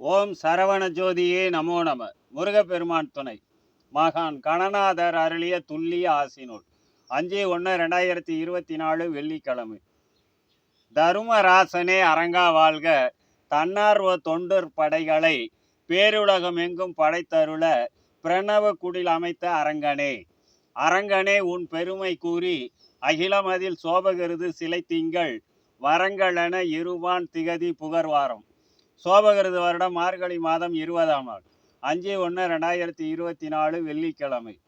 ஓம் சரவண ஜோதியே நமோ நம. முருகப்பெருமான் துணை. மகான் கணநாதர் அருளிய துல்லிய ஆசினூல் அஞ்சு ஒன்று ரெண்டாயிரத்தி இருபத்தி நாலு வெள்ளிக்கிழமை. தருமராசனே அரங்கா வாழ்க. தன்னார்வ தொண்டர் படைகளை பேருலகம் எங்கும் படைத்தருள பிரணவ குடில் அமைத்த அரங்கனே. அரங்கனே உன் பெருமை கூறி அகிலமதில் சோபகிருது சிலை திங்கள். வரங்களென இருவான் திகதி புகர்வாரம். சோபகிருது வருடம் மார்கழி மாதம் இருபதாம் நாள். அஞ்சு ஒன்று ரெண்டாயிரத்தி இருபத்தி நாலு வெள்ளிக்கிழமை.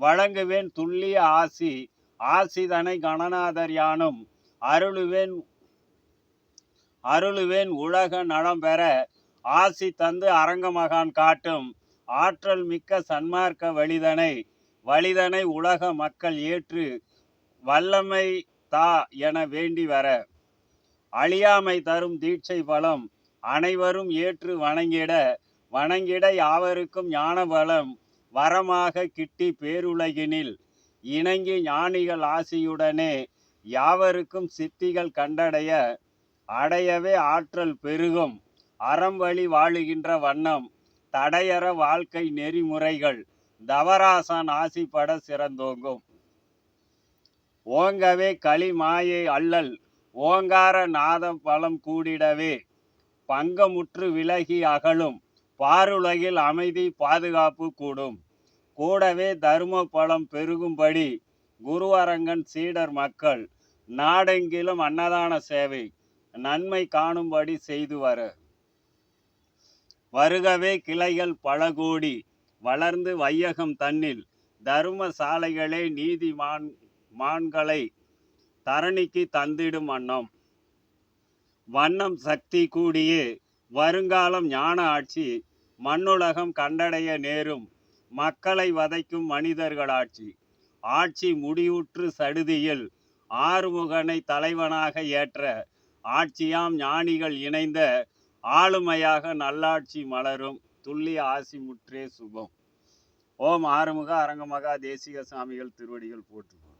வழங்குவேன் துல்லிய ஆசி ஆசிதனை கணநாதர் யானும். அருளுவேன் அருளுவேன் உலக நலம் பெற ஆசி தந்து அரங்கமகான் காட்டும். ஆற்றல் மிக்க சன்மார்க்க வழிதனை வழிதனை உலக மக்கள் ஏற்று வல்லமை தா என வேண்டி வர. அழியாமை தரும் தீட்சை பலம் அனைவரும் ஏற்று வணங்கிட வணங்கிட யாவருக்கும் ஞான பலம் வரமாக கிட்டி பேருலகினில் இணங்கி ஞானிகள் ஆசியுடனே யாவருக்கும் சித்திகள் கண்டடைய அடையவே ஆற்றல் பெருகும். அறம் வழி வாழுகின்ற வண்ணம் தடையற வாழ்க்கை நெறிமுறைகள் தவராசான் ஆசிப்பட சிறந்தோங்கும். ஓங்கவே களி மாயை அல்லல் ஓங்கார நாதம் பலம் கூடிடவே பங்கமுற்று விலகி அகலும். பாருலகில் அமைதி பாதுகாப்பு கூடும். கூடவே தரும பலம் பெருகும்படி குருவரங்கன் சீடர் மக்கள் நாடெங்கிலும் அன்னதான சேவை நன்மை காணும்படி செய்து வர. வருகவே கிளைகள் பல கோடி வளர்ந்து வையகம் தன்னில் தரும சாலைகளே நீதிமான் மான்களை தரணிக்கு தந்திடும் வண்ணம். வண்ணம் சக்தி கூடியே. வருங்காலம் ஞான ஆட்சி மண்ணுலகம் கண்டடைய நேரும் மக்களை வதைக்கும் மனிதர்களாட்சி. ஆட்சி முடிவுற்று சடுதியில் ஆறுமுகனை தலைவனாக ஏற்ற ஆட்சியாம் ஞானிகள் இணைந்த ஆளுமையாக நல்லாட்சி மலரும் துள்ளி ஆசி முற்றே சுபம். ஓம் ஆறுமுக அரங்கமகா தேசிக சாமிகள் திருவடிகள் போற்றுவோம்.